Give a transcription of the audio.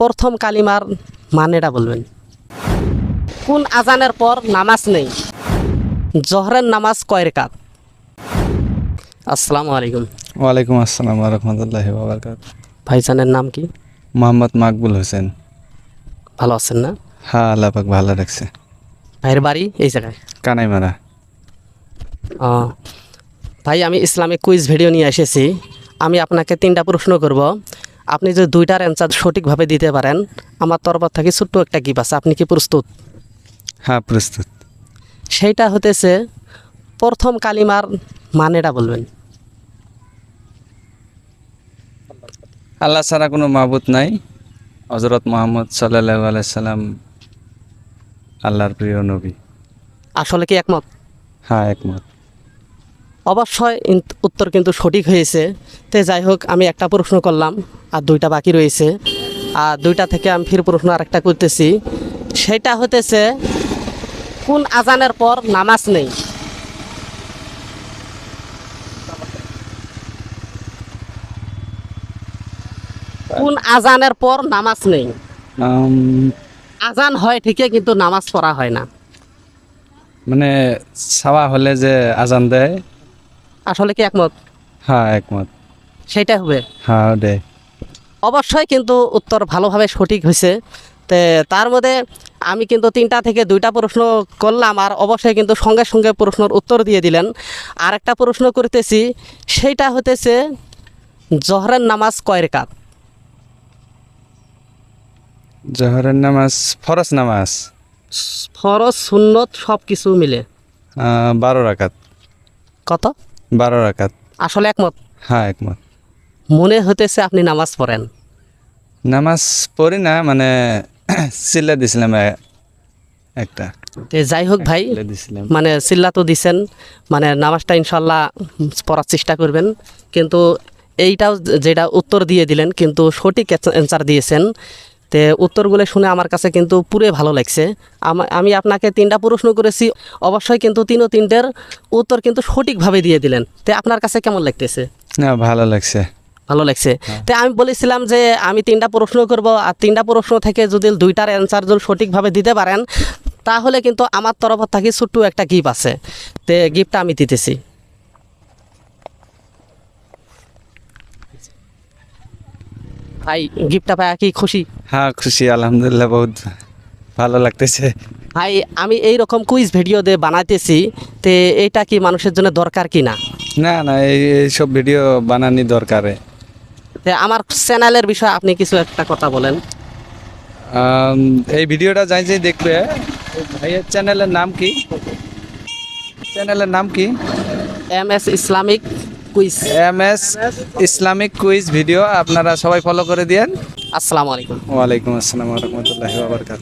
প্রথম কালিমার মানেটা বলবেন। কোন আজানের পর নামাজ নেই জহরের নামাজ কয় রেখাত আসসালামু আলাইকুম। ওয়ালাইকুম আসসালাম রহমতুল্লাহ বাবরকাত ভাইজানের নাম কি? মোহাম্মদ মাকবুল হোসেন। ভালো আছেন না? হ্যাঁ আল্লাহ পাক ভালো রাখছে। ভাইয়ের বাড়ি এই জায়গায়? কানাইমারা। ও, ভাই আমি ইসলামিক কুইজ ভিডিও নিয়ে এসেছি। আমি আপনাকে তিনটা প্রশ্ন করব। আপনি যদি দুইটার অ্যান্সার সঠিকভাবে দিতে পারেন আমার তরফ থেকে ছোট্ট একটা গিপ আছে। আপনি কি প্রস্তুত? হ্যাঁ প্রস্তুত। সেইটা হতেছে প্রথম কালিমার মানেটা বলবেন। আল্লাহ ছাড়া কোনো মাবুত নাই। হজরত মোহাম্মদ সাল্লাহ আলাইসাল্লাম আল্লাহর প্রিয় নবী। আসলে কি একমত? হ্যাঁ একমত। অবশ্যই উত্তর কিন্তু সঠিক হয়েছে। তে যাই হোক আমি একটা প্রশ্ন করলাম আর দুইটা বাকি রয়েছে। আর দুইটা থেকে আমি ফির প্রশ্ন আরেকটা করতেছি। সেটা হতেছে কোন আজানের পর নামাজ নেই? কোন আজানের পর নামাজ নেই? আজান হয় ঠিকই কিন্তু নামাজ পড়া হয় না। মানে সাওয়া হলে যে আজান দেয় আসলে কি একমত? হ্যাঁ একমত। সেটা হবে। হ্যাঁ দে অবশ্যই কিন্তু উত্তর ভালোভাবে সঠিক হয়েছে তে তার মধ্যে আমি কিন্তু তিনটা থেকে দুইটা প্রশ্ন করলাম আর অবশ্যই কিন্তু সঙ্গে সঙ্গে প্রশ্নের উত্তর দিয়ে দিলেন। আর একটা প্রশ্ন করতেছি সেইটা হতেছে জহরের নামাজ কয় কাত জহরের নামাজ ফরজ নামাজ? ফরজ সুন্নত সব কিছু মিলে বারো রাকাত। কত? বারো রাকাত। আসলে একমত? হ্যাঁ একমত। মনে হতেছে আপনি নামাজ পড়েন। নামাজ পড়ি না মানে চিল্লা দিছিলাম একটা। যাই হোক ভাই মানে চিল্লা তো দিছেন মানে নামাজটা ইনশাল্লাহ পড়ার চেষ্টা করবেন। কিন্তু এইটাও যেটা উত্তর দিয়ে দিলেন কিন্তু সঠিক অ্যান্সার দিয়েছেন তে উত্তরগুলো শুনে আমার কাছে কিন্তু পুরে ভালো লাগছে। আমা- আমি আপনাকে তিনটা প্রশ্ন করেছি অবশ্যই কিন্তু তিনও তিনটের উত্তর কিন্তু সঠিকভাবে দিয়ে দিলেন। তে আপনার কাছে কেমন লাগতেছে? না ভালো লাগছে। ভালো লাগছে। তো আমি বলেছিলাম যে আমি তিনটা প্রশ্ন করব আর তিনটা প্রশ্ন থেকে যদি দুইটার অ্যান্সার যদি সঠিকভাবে দিতে পারেন তাহলে কিন্তু আমার তরফ থেকে ছোট্ট একটা গিফট আছে। তে গিফটটা আমি দিতেছি। ভাই গিফটটা পায় কি খুশি? হ্যাঁ খুশি আলহামদুলিল্লাহ বহুত ভালো লাগতেছে। ভাই আমি এই রকম কুইজ ভিডিও দিয়ে বানাইতেছি তে এইটা কি মানুষের জন্য দরকার কি না? না না এই এইসব ভিডিও বানানি দরকারে। তে আমার চ্যানেলের বিষয়ে আপনি কিছু একটা কথা বলেন। এই ভিডিওটা যাই যাই দেখবে। ভাইয়ের চ্যানেলের নাম কি? চ্যানেলের নাম কি? M S Islamic quiz M S Islamic quiz video আপনারা সবাই ফলো করে দিয়েন। আসসালামু আলাইকুম। ওয়ালাইকুম আসসালাম রহমতুল্লাহ বাবরকাত